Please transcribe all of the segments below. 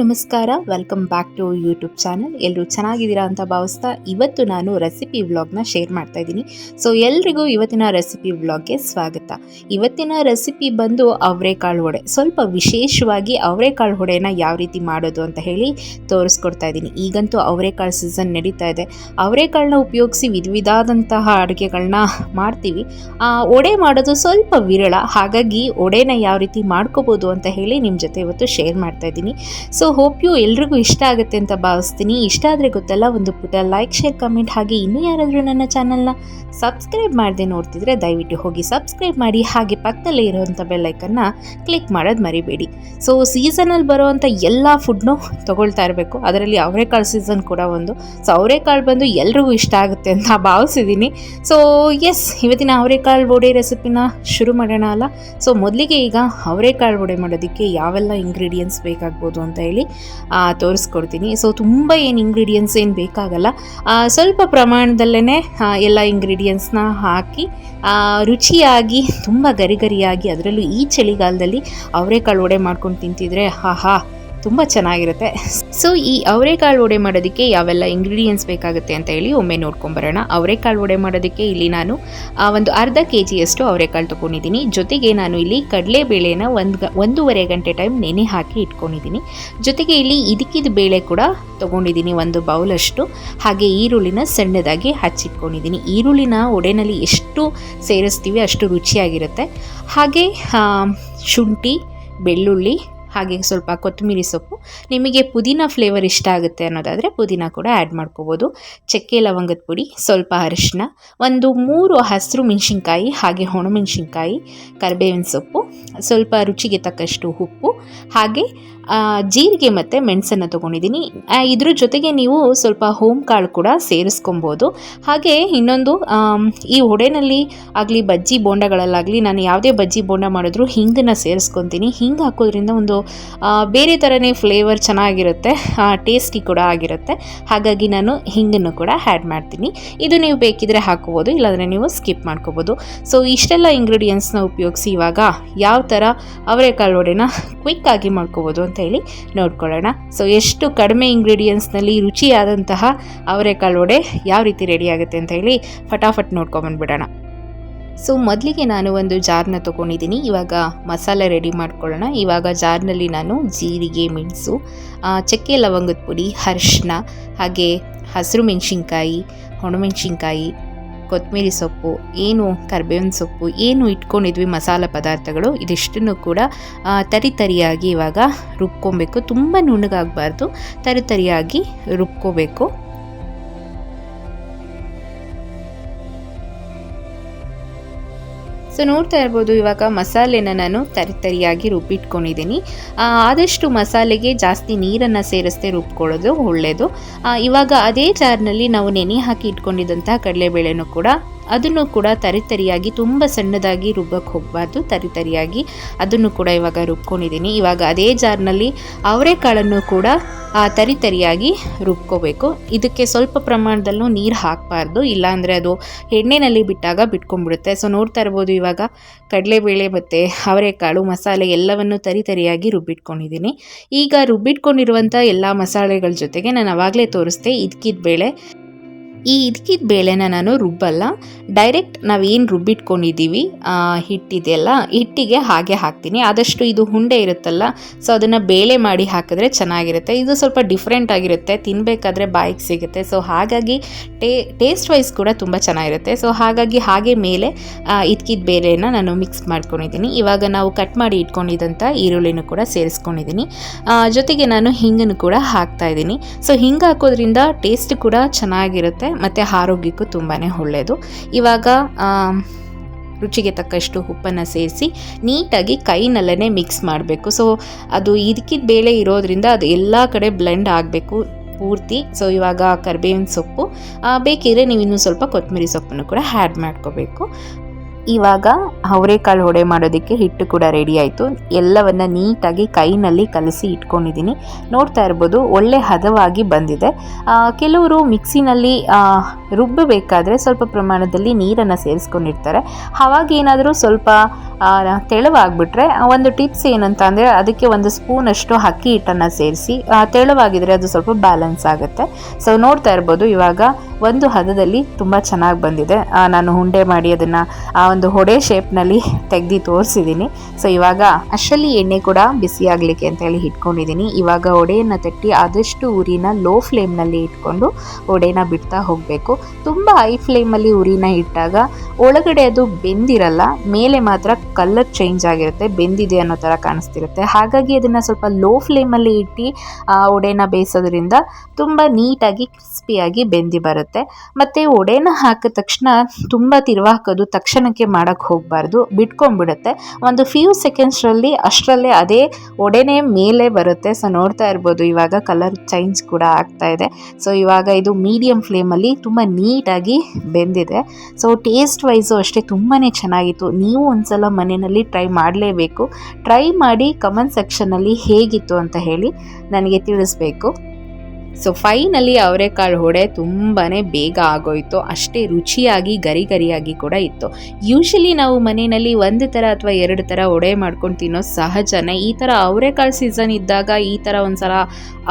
ನಮಸ್ಕಾರ. Welcome back to YouTube channel ಎಲ್ಲರೂ ಚೆನ್ನಾಗಿದ್ದೀರಾ ಅಂತ ಭಾವಿಸ್ತಾ ಇವತ್ತು ನಾನು ರೆಸಿಪಿ ವ್ಲಾಗ್ನ ಶೇರ್ ಮಾಡ್ತಾ ಇದ್ದೀನಿ. ಸೊ ಎಲ್ರಿಗೂ ಇವತ್ತಿನ ರೆಸಿಪಿ ವ್ಲಾಗ್ಗೆ ಸ್ವಾಗತ. ಇವತ್ತಿನ ರೆಸಿಪಿ ಬಂದು ಅವರೆಕಾಳು ವಡೆ. ಸ್ವಲ್ಪ ವಿಶೇಷವಾಗಿ ಅವರೆಕಾಳು ಹೊಡೆನ ಯಾವ ರೀತಿ ಮಾಡೋದು ಅಂತ ಹೇಳಿ ತೋರಿಸ್ಕೊಡ್ತಾ ಇದ್ದೀನಿ. ಈಗಂತೂ ಅವರೆಕಾಳು ಸೀಸನ್ ನಡೀತಾ ಇದೆ. ಅವರೆಕಾಳನ್ನ ಉಪಯೋಗಿಸಿ ವಿಧ ವಿಧಾದಂತಹ ಅಡುಗೆಗಳನ್ನ ಮಾಡ್ತೀವಿ ಒಡೆ ಮಾಡೋದು ಸ್ವಲ್ಪ ವಿರಳ. ಹಾಗಾಗಿ ವಡೆನ ಯಾವ ರೀತಿ ಮಾಡ್ಕೋಬೋದು ಅಂತ ಹೇಳಿ ನಿಮ್ಮ ಜೊತೆ ಇವತ್ತು ಶೇರ್ ಮಾಡ್ತಾ ಇದ್ದೀನಿ. ಸೊ ಹೋಪ್ ಯು ಎಲ್ರಿಗೂ ಇಷ್ಟ ಆಗುತ್ತೆ ಅಂತ ಭಾವಿಸ್ತೀನಿ. ಇಷ್ಟ ಆದರೆ ಗೊತ್ತಲ್ಲ, ಒಂದು ಪುಟ ಲೈಕ್ ಶೇರ್ ಕಮೆಂಟ್ ಹಾಗೆ ಇನ್ನೂ ಯಾರಾದರೂ ನನ್ನ ಚಾನಲ್ನ ಸಬ್ಸ್ಕ್ರೈಬ್ ಮಾಡದೆ ನೋಡ್ತಿದ್ರೆ ದಯವಿಟ್ಟು ಹೋಗಿ ಸಬ್ಸ್ಕ್ರೈಬ್ ಮಾಡಿ. ಹಾಗೆ ಪಕ್ಕದಲ್ಲೇ ಇರುವಂಥ ಬೆಲ್ಲೈಕನ್ನ ಕ್ಲಿಕ್ ಮಾಡೋದು ಮರಿಬೇಡಿ. ಸೊ ಸೀಸನಲ್ಲಿ ಬರುವಂಥ ಎಲ್ಲ ಫುಡ್ನು ತೊಗೊಳ್ತಾ ಇರಬೇಕು. ಅದರಲ್ಲಿ ಅವರೆಕಾಳು ಸೀಸನ್ ಕೂಡ ಒಂದು. ಸೊ ಅವರೆಕಾಳು ಬಂದು ಎಲ್ರಿಗೂ ಇಷ್ಟ ಆಗುತ್ತೆ ಅಂತ ಭಾವಿಸಿದ್ದೀನಿ ಸೊ ಎಸ್ ಇವತ್ತಿನ ಅವರೆಕಾಳು ಬೋಡೆ ರೆಸಿಪಿನ ಶುರು ಮಾಡೋಣ ಅಲ್ಲ. ಸೊ ಮೊದಲಿಗೆ ಈಗ ಅವರೆಕಾಳು ಬೋಡೆ ಮಾಡೋದಕ್ಕೆ ಯಾವೆಲ್ಲ ಇಂಗ್ರೀಡಿಯೆಂಟ್ಸ್ ಬೇಕಾಗ್ಬೋದು ಅಂತ ಹೇಳಿ ಆ, ತೋರಿಸ್ಕೊಡ್ತೀನಿ. ಸೊ ತುಂಬ ಏನು ಇಂಗ್ರೀಡಿಯೆಂಟ್ಸ್ ಏನು ಬೇಕಾಗಲ್ಲ. ಸ್ವಲ್ಪ ಪ್ರಮಾಣದಲ್ಲೇ ಎಲ್ಲ ಇಂಗ್ರೀಡಿಯೆಂಟ್ಸ್ನ ಹಾಕಿ ರುಚಿಯಾಗಿ ತುಂಬ ಗರಿಗರಿಯಾಗಿ ಅದರಲ್ಲೂ ಈ ಚಳಿಗಾಲದಲ್ಲಿ ಅವರೆಕಾಳು ಒಡೆ ಮಾಡ್ಕೊಂಡು ತಿಂತಿದ್ರೆ ಆಹಾ! ತುಂಬ ಚೆನ್ನಾಗಿರುತ್ತೆ. ಸೊ ಈ ಅವರೆಕಾಳು ವಡೆ ಮಾಡೋದಕ್ಕೆ ಯಾವೆಲ್ಲ ಇಂಗ್ರೀಡಿಯೆಂಟ್ಸ್ ಬೇಕಾಗುತ್ತೆ ಅಂತ ಹೇಳಿ ಒಮ್ಮೆ ನೋಡ್ಕೊಂಬರೋಣ. ಅವರೆಕಾಳು ವಡೆ ಮಾಡೋದಕ್ಕೆ ಇಲ್ಲಿ ನಾನು ಒಂದು ಅರ್ಧ ಕೆ ಜಿಯಷ್ಟು ಅವರೆಕಾಳು ತೊಗೊಂಡಿದ್ದೀನಿ. ಜೊತೆಗೆ ನಾನು ಇಲ್ಲಿ ಕಡಲೆಬೇಳೆನ ಒಂದು ಗ, ಒಂದೂವರೆ ಗಂಟೆ ಟೈಮ್ ನೆನೆ ಹಾಕಿ ಇಟ್ಕೊಂಡಿದ್ದೀನಿ. ಜೊತೆಗೆ ಇಲ್ಲಿ ಇದಕ್ಕಿದ ಬೇಳೆ ಕೂಡ ತೊಗೊಂಡಿದ್ದೀನಿ ಒಂದು ಬೌಲಷ್ಟು. ಹಾಗೆ ಈರುಳ್ಳಿನ ಸಣ್ಣದಾಗಿ ಹಚ್ಚಿಟ್ಕೊಂಡಿದ್ದೀನಿ. ಈರುಳ್ಳಿನ ಒಡೆನಲ್ಲಿ ಎಷ್ಟು ಸೇರಿಸ್ತೀವಿ ಅಷ್ಟು ರುಚಿಯಾಗಿರುತ್ತೆ. ಹಾಗೆ ಶುಂಠಿ, ಬೆಳ್ಳುಳ್ಳಿ ಹಾಗೆ ಸ್ವಲ್ಪ ಕೊತ್ತಂಬರಿ ಸೊಪ್ಪು. ನಿಮಗೆ ಪುದೀನ ಫ್ಲೇವರ್ ಇಷ್ಟ ಆಗುತ್ತೆ ಅನ್ನೋದಾದರೆ ಪುದೀನ ಕೂಡ ಆ್ಯಡ್ ಮಾಡ್ಕೋಬೋದು. ಚಕ್ಕೆ ಲವಂಗದ ಪುಡಿ, ಸ್ವಲ್ಪ ಅರಿಶಿನ ಒಂದು ಮೂರು ಹಸಿರು ಮೆಣಸಿನ್ಕಾಯಿ, ಹಾಗೆ ಒಣಮೆಣಸಿನ್ಕಾಯಿ ಕರಿಬೇವಿನ ಸೊಪ್ಪು, ಸ್ವಲ್ಪ ರುಚಿಗೆ ತಕ್ಕಷ್ಟು ಉಪ್ಪು, ಹಾಗೆ ಜೀರಿಗೆ ಮತ್ತು ಮೆಣಸನ್ನು ತೊಗೊಂಡಿದ್ದೀನಿ. ಇದ್ರ ಜೊತೆಗೆ ನೀವು ಸ್ವಲ್ಪ ಹೋಮ್ ಕಾಳು ಕೂಡ ಸೇರಿಸ್ಕೊಬೋದು. ಹಾಗೆ ಇನ್ನೊಂದು ಈ ಒಡೆನಲ್ಲಿ ಆಗಲಿ, ಬಜ್ಜಿ ಬೋಂಡಗಳಲ್ಲಾಗಲಿ, ನಾನು ಯಾವುದೇ ಬಜ್ಜಿ ಬೋಂಡ ಮಾಡಿದ್ರು ಹಿಂಗನ್ನು ಸೇರಿಸ್ಕೊತೀನಿ. ಹಿಂಗೆ ಹಾಕೋದ್ರಿಂದ ಒಂದು ಬೇರೆ ಥರನೇ ಫ್ಲೇವರ್ ಚೆನ್ನಾಗಿರುತ್ತೆ ಟೇಸ್ಟಿ ಕೂಡ ಆಗಿರುತ್ತೆ. ಹಾಗಾಗಿ ನಾನು ಹಿಂಗನ್ನು ಕೂಡ ಆ್ಯಡ್ ಮಾಡ್ತೀನಿ. ಇದು ನೀವು ಬೇಕಿದ್ರೆ ಹಾಕೋಬೋದು, ಇಲ್ಲಾಂದರೆ ನೀವು ಸ್ಕಿಪ್ ಮಾಡ್ಕೋಬೋದು. ಸೊ ಇಷ್ಟೆಲ್ಲ ಇಂಗ್ರೀಡಿಯೆಂಟ್ಸ್ನ ಉಪಯೋಗಿಸಿ ಇವಾಗ ಯಾವ ಥರ ಅವರೆಕಾಳು ವಡೆನ ಕ್ವಿಕ್ಕಾಗಿ ಮಾಡ್ಕೋಬೋದು ಅಂತ ಹೇಳಿ ನೋಡ್ಕೊಳ್ಳೋಣ. ಸೊ ಎಷ್ಟು ಕಡಿಮೆ ಇಂಗ್ರೀಡಿಯೆಂಟ್ಸ್ನಲ್ಲಿ ರುಚಿಯಾದಂತಹ ಅವರೆಕಾಳು ವಡೆ ಯಾವ ರೀತಿ ರೆಡಿ ಆಗುತ್ತೆ ಅಂತ ಹೇಳಿ ಫಟಾಫಟ್ ನೋಡ್ಕೊಂಬಂದ್ಬಿಡೋಣ ಸೊ ಮೊದಲಿಗೆ ನಾನು ಒಂದು ಜಾರ್ನ ತೊಗೊಂಡಿದ್ದೀನಿ. ಇವಾಗ ಮಸಾಲೆ ರೆಡಿ ಮಾಡ್ಕೊಳ್ಳೋಣ. ಇವಾಗ ಜಾರ್ನಲ್ಲಿ ನಾನು ಜೀರಿಗೆ, ಮೆಣಸು ಚಕ್ಕೆ ಲವಂಗದ ಪುಡಿ ಅರಿಶಿನ ಹಾಗೆ ಹಸಿರು ಮೆಣಸಿನ್ಕಾಯಿ ಒಣಮೆಣಸಿನ್ಕಾಯಿ ಕೊತ್ತಂಬರಿ ಸೊಪ್ಪು, ಏನು ಕರ್ಬೇವಿನ ಸೊಪ್ಪು, ಏನು ಇಟ್ಕೊಂಡಿದ್ವಿ ಮಸಾಲೆ ಪದಾರ್ಥಗಳು. ಇದಿಷ್ಟನ್ನು ಕೂಡ ತರಿ ತರಿಯಾಗಿ ಇವಾಗ ರುಬ್ಕೊಬೇಕು. ತುಂಬ ನುಣ್ಣಗಾಗಬಾರ್ದು. ತರಿ ತರಿಯಾಗಿ ರುಬ್ಕೋಬೇಕು. ಸೊ ನೋಡ್ತಾ ಇರ್ಬೋದು, ಇವಾಗ ಮಸಾಲೆನ ನಾನು ತರಿ ತರಿಯಾಗಿ ರುಬ್ಬಿಟ್ಕೊಂಡಿದ್ದೀನಿ ಆದಷ್ಟು ಮಸಾಲೆಗೆ ಜಾಸ್ತಿ ನೀರನ್ನು ಸೇರಿಸದೆ ರುಬ್ಕೊಳ್ಳೋದು ಒಳ್ಳೆಯದು. ಇವಾಗ ಅದೇ ಜಾರ್ನಲ್ಲಿ ನಾವು ನೆನೆ ಹಾಕಿ ಇಟ್ಕೊಂಡಿದ್ದಂತಹ ಕಡಲೆಬೇಳೆನೂ ಕೂಡ ಅದನ್ನು ಕೂಡ ತರಿತರಿಯಾಗಿ ತುಂಬ ಸಣ್ಣದಾಗಿ ರುಬ್ಬಕ್ಕೆ ಹೋಗಬಾರ್ದು ತರಿತರಿಯಾಗಿ ಅದನ್ನು ಕೂಡ ಇವಾಗ ರುಬ್ಕೊಂಡಿದ್ದೀನಿ. ಇವಾಗ ಅದೇ ಜಾರ್ನಲ್ಲಿ ಅವರೆಕಾಳನ್ನು ಕೂಡ ಆ, ತರಿ ತರಿಯಾಗಿ ರುಬ್ಕೋಬೇಕು. ಇದಕ್ಕೆ ಸ್ವಲ್ಪ ಪ್ರಮಾಣದಲ್ಲೂ ನೀರು ಹಾಕಬಾರ್ದು ಇಲ್ಲಾಂದರೆ ಅದು ಎಣ್ಣೆನಲ್ಲಿ ಬಿಟ್ಟಾಗ ಬಿಟ್ಕೊಂಡ್ಬಿಡುತ್ತೆ. ಸೊ ನೋಡ್ತಾ ಇರ್ಬೋದು ಇವಾಗ ಕಡಲೆಬೇಳೆ ಮತ್ತು ಅವರೆಕಾಳು ಮಸಾಲೆ ಎಲ್ಲವನ್ನು ತರಿತರಿಯಾಗಿ ರುಬ್ಬಿಟ್ಕೊಂಡಿದ್ದೀನಿ. ಈಗ ರುಬ್ಬಿಟ್ಕೊಂಡಿರುವಂಥ ಎಲ್ಲ ಮಸಾಲೆಗಳ ಜೊತೆಗೆ ನಾನು ಆವಾಗಲೇ ತೋರಿಸ್ದೆ ಇದಕ್ಕಿದ ಬೇಳೆ ಈ ಇದಕ್ಕಿದ ಬೇಳೆನ ನಾನು ರುಬ್ಬಲ್ಲ. ಡೈರೆಕ್ಟ್ ನಾವೇನು ರುಬ್ಬಿಟ್ಕೊಂಡಿದ್ದೀವಿ ಹಿಟ್ಟಿದೆಯಲ್ಲ ಹಿಟ್ಟಿಗೆ ಹಾಗೆ ಹಾಕ್ತೀನಿ. ಆದಷ್ಟು ಇದು ಹುಂಡೆ ಇರುತ್ತಲ್ಲ ಸೊ ಅದನ್ನು ಬೇಳೆ ಮಾಡಿ ಹಾಕಿದ್ರೆ ಚೆನ್ನಾಗಿರುತ್ತೆ. ಇದು ಸ್ವಲ್ಪ ಡಿಫ್ರೆಂಟ್ ಆಗಿರುತ್ತೆ ತಿನ್ನಬೇಕಾದ್ರೆ ಬಾಯಿಗೆ ಸಿಗುತ್ತೆ. ಸೊ ಹಾಗಾಗಿ ಟೇ ಟೇಸ್ಟ್ ವೈಸ್ ಕೂಡ ತುಂಬ ಚೆನ್ನಾಗಿರುತ್ತೆ. ಸೊ ಹಾಗಾಗಿ ಹಾಗೆ ಮೇಲೆ ಇದಕ್ಕಿದ ಬೇಳೆನ ನಾನು ಮಿಕ್ಸ್ ಮಾಡ್ಕೊಂಡಿದ್ದೀನಿ ಇವಾಗ ನಾವು ಕಟ್ ಮಾಡಿ ಇಟ್ಕೊಂಡಿದ್ದಂಥ ಈರುಳ್ಳಿನೂ ಕೂಡ ಸೇರಿಸ್ಕೊಂಡಿದ್ದೀನಿ ಜೊತೆಗೆ ನಾನು ಹಿಂಗನ್ನು ಕೂಡ ಹಾಕ್ತಾ ಇದ್ದೀನಿ ಸೊ ಹಿಂಗೆ ಹಾಕೋದ್ರಿಂದ ಟೇಸ್ಟ್ ಕೂಡ ಚೆನ್ನಾಗಿರುತ್ತೆ. ಮತ್ತು ಆರೋಗ್ಯಕ್ಕೂ ತುಂಬಾ ಒಳ್ಳೆಯದು ಇವಾಗ ರುಚಿಗೆ ತಕ್ಕಷ್ಟು ಉಪ್ಪನ್ನು ಸೇರಿಸಿ ನೀಟಾಗಿ ಕೈನಲ್ಲೇ ಮಿಕ್ಸ್ ಮಾಡಬೇಕು. ಸೊ ಅದು ಇದಕ್ಕಿದ ಬೇಳೆ ಇರೋದ್ರಿಂದ ಅದು ಎಲ್ಲ ಕಡೆ ಬ್ಲೆಂಡ್ ಆಗಬೇಕು ಪೂರ್ತಿ. ಸೊ ಇವಾಗ ಕರಿಬೇವಿನ ಸೊಪ್ಪು ಬೇಕಿದ್ರೆ ನೀವು ಇನ್ನೂ ಸ್ವಲ್ಪ ಕೊತ್ತಂಬರಿ ಸೊಪ್ಪನ್ನು ಕೂಡ ಆ್ಯಡ್ ಮಾಡ್ಕೋಬೇಕು. ಇವಾಗ ಅವರೆಕಾಳು ಹೊಡೆ ಮಾಡೋದಕ್ಕೆ ಹಿಟ್ಟು ಕೂಡ ರೆಡಿ ಆಯಿತು. ಎಲ್ಲವನ್ನ ನೀಟಾಗಿ ಕೈನಲ್ಲಿ ಕಲಸಿ ಇಟ್ಕೊಂಡಿದ್ದೀನಿ. ನೋಡ್ತಾ ಇರ್ಬೋದು, ಒಳ್ಳೆ ಹದವಾಗಿ ಬಂದಿದೆ. ಕೆಲವರು ಮಿಕ್ಸಿನಲ್ಲಿ ರುಬ್ಬಬೇಕಾದ್ರೆ ಸ್ವಲ್ಪ ಪ್ರಮಾಣದಲ್ಲಿ ನೀರನ್ನು ಸೇರಿಸ್ಕೊಂಡಿರ್ತಾರೆ. ಆವಾಗೇನಾದರೂ ಸ್ವಲ್ಪ ತೆಳುವಾಗ್ಬಿಟ್ರೆ ಒಂದು ಟಿಪ್ಸ್ ಏನಂತ ಅಂದರೆ, ಅದಕ್ಕೆ ಒಂದು ಸ್ಪೂನಷ್ಟು ಅಕ್ಕಿ ಹಿಟ್ಟನ್ನು ಸೇರಿಸಿ ತೆಳುವಾಗಿದ್ದರೆ ಅದು ಸ್ವಲ್ಪ ಬ್ಯಾಲೆನ್ಸ್ ಆಗುತ್ತೆ. ಸೊ ನೋಡ್ತಾ ಇರ್ಬೋದು, ಇವಾಗ ಒಂದು ಹದದಲ್ಲಿ ತುಂಬ ಚೆನ್ನಾಗಿ ಬಂದಿದೆ. ನಾನು ಉಂಡೆ ಮಾಡಿ ಅದನ್ನು ಆ ಒಂದು ಹೊಡೆ ಶೇಪ್ನಲ್ಲಿ ತೆಗ್ದು ತೋರಿಸಿದ್ದೀನಿ ಸೊ ಇವಾಗ ಅಷ್ಟರಲ್ಲಿ ಎಣ್ಣೆ ಕೂಡ ಬಿಸಿ ಆಗಲಿಕ್ಕೆ ಅಂತ ಹೇಳಿ ಇಟ್ಕೊಂಡಿದ್ದೀನಿ ಇವಾಗ ಒಡೆಯನ್ನು ತಟ್ಟಿ ಆದಷ್ಟು ಉರಿನ ಲೋ ಫ್ಲೇಮ್ನಲ್ಲಿ ಇಟ್ಕೊಂಡು ಒಡೆನ ಬಿಡ್ತಾ ಹೋಗಬೇಕು. ತುಂಬ ಹೈ ಫ್ಲೇಮಲ್ಲಿ ಉರಿನ ಇಟ್ಟಾಗ ಒಳಗಡೆ ಅದು ಬೆಂದಿರಲ್ಲ, ಮೇಲೆ ಮಾತ್ರ ಕಲರ್ ಚೇಂಜ್ ಆಗಿರುತ್ತೆ, ಬೆಂದಿದೆ ಅನ್ನೋ ಥರ ಕಾಣಿಸ್ತಿರುತ್ತೆ. ಹಾಗಾಗಿ ಅದನ್ನು ಸ್ವಲ್ಪ ಲೋ ಫ್ಲೇಮಲ್ಲಿ ಇಟ್ಟು, ಆ ಒಡೆನ ಬೇಯಿಸೋದ್ರಿಂದ ತುಂಬ ನೀಟಾಗಿ ಕ್ರಿಸ್ಪಿಯಾಗಿ ಬೆಂದಿ ಬರುತ್ತೆ. ಮತ್ತು ಒಡೆನ ಹಾಕಿದ ತಕ್ಷಣ ತುಂಬ ತಿರುವಾಕೋದು ತಕ್ಷಣಕ್ಕೆ ಮಾಡೋಕ್ಕೆ ಹೋಗಬಾರ್ದು, ಬಿಟ್ಕೊಂಡ್ಬಿಡುತ್ತೆ. ಒಂದು ಫ್ಯೂ ಸೆಕೆಂಡ್ಸ್ರಲ್ಲಿ ಅಷ್ಟರಲ್ಲೇ ಅದೇ ಒಡೆನೇ ಮೇಲೆ ಬರುತ್ತೆ. ಸೊ ನೋಡ್ತಾ ಇರ್ಬೋದು, ಇವಾಗ ಕಲರ್ ಚೇಂಜ್ ಕೂಡ ಆಗ್ತಾ ಇದೆ. ಸೊ ಇವಾಗ ಇದು ಮೀಡಿಯಮ್ ಫ್ಲೇಮಲ್ಲಿ ತುಂಬ ನೀಟಾಗಿ ಬೆಂದಿದೆ. ಸೊ ಟೇಸ್ಟ್ ವೈಸು ಅಷ್ಟೇ ತುಂಬಾ ಚೆನ್ನಾಗಿತ್ತು. ನೀವು ಒಂದ್ಸಲ ಮನೆಯಲ್ಲಿ ಟ್ರೈ ಮಾಡಲೇಬೇಕು. ಟ್ರೈ ಮಾಡಿ ಕಮೆಂಟ್ ಸೆಕ್ಷನಲ್ಲಿ ಹೇಗಿತ್ತು ಅಂತ ಹೇಳಿ ನನಗೆ ತಿಳಿಸ್ಬೇಕು. ಸೊ ಫೈನಲಿ ಅವರೆಕಾಳು ಹೊಡೆ ತುಂಬಾ ಬೇಗ ಆಗೋಯ್ತು. ಅಷ್ಟೇ ರುಚಿಯಾಗಿ ಗರಿ ಗರಿಯಾಗಿ ಕೂಡ ಇತ್ತು. ಯೂಶಲಿ ನಾವು ಮನೆಯಲ್ಲಿ ಒಂದು ಥರ ಅಥವಾ ಎರಡು ಥರ ಒಡೆ ಮಾಡ್ಕೊಂಡು ತಿನ್ನೋ ಸಹಜನೇ ಈ ಥರ ಅವರೆಕಾಳು ಸೀಸನ್ ಇದ್ದಾಗ ಈ ಥರ ಒಂದ್ಸಲ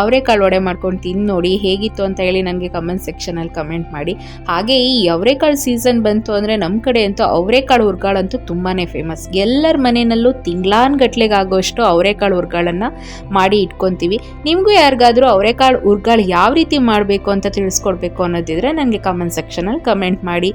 ಅವರೆಕಾಳು ವಡೆ ಮಾಡ್ಕೊಂಡು ತಿಂದು ನೋಡಿ ಹೇಗಿತ್ತು ಅಂತ ಹೇಳಿ ನನಗೆ ಕಮೆಂಟ್ ಸೆಕ್ಷನಲ್ಲಿ ಕಮೆಂಟ್ ಮಾಡಿ. ಹಾಗೆ ಈ ಅವರೆಕಾಳು ಸೀಸನ್ ಬಂತು ಅಂದರೆ ನಮ್ಮ ಕಡೆ ಅಂತೂ ಅವರೆಕಾಳು ಹುರ್ಗಾಳಂತೂ ತುಂಬಾ ಫೇಮಸ್ ಎಲ್ಲರ ಮನೆಯಲ್ಲೂ ತಿಂಗ್ಳಾನ್ ಆಗೋಷ್ಟು ಅವರೆಕಾಳು ಹುರ್ಗಾಳನ್ನು ಮಾಡಿ ಇಟ್ಕೊತೀವಿ. ನಿಮಗೂ ಯಾರಿಗಾದರೂ ಅವರೆಕಾಳು ಹುರ್ಗಾಳು ಯಾವ ರೀತಿ ಮಾಡಬೇಕು ಅಂತ ತಿಳಿಸ್ಕೊಡ್ಬೇಕು ಅನ್ನೋದಿದ್ರೆ ನನಗೆ ಕಮೆಂಟ್ ಸೆಕ್ಷನಲ್ಲಿ ಕಮೆಂಟ್ ಮಾಡಿ.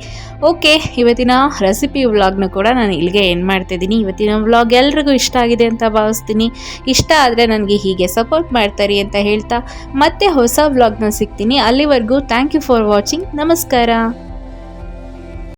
ಓಕೆ ಇವತ್ತಿನ ರೆಸಿಪಿ ವ್ಲಾಗ್ನ ಕೂಡ ನಾನು ಇಲ್ಲಿಗೆ ಏನು ಮಾಡ್ತಿದ್ದೀನಿ. ಇವತ್ತಿನ ವ್ಲಾಗ್ ಎಲ್ರಿಗೂ ಇಷ್ಟ ಆಗಿದೆ ಅಂತ ಭಾವಿಸ್ತೀನಿ. ಇಷ್ಟ ಆದರೆ ನನಗೆ ಹೀಗೆ ಸಪೋರ್ಟ್ ಮಾಡ್ತಾರೆ ಅಂತ ಹೇಳ್ತಾ ಮತ್ತೆ ಹೊಸ ವ್ಲಾಗ್ನ ಸಿಗ್ತೀನಿ. ಅಲ್ಲಿವರೆಗೂ ಥ್ಯಾಂಕ್ ಯು ಫಾರ್ ವಾಚಿಂಗ್ ನಮಸ್ಕಾರ.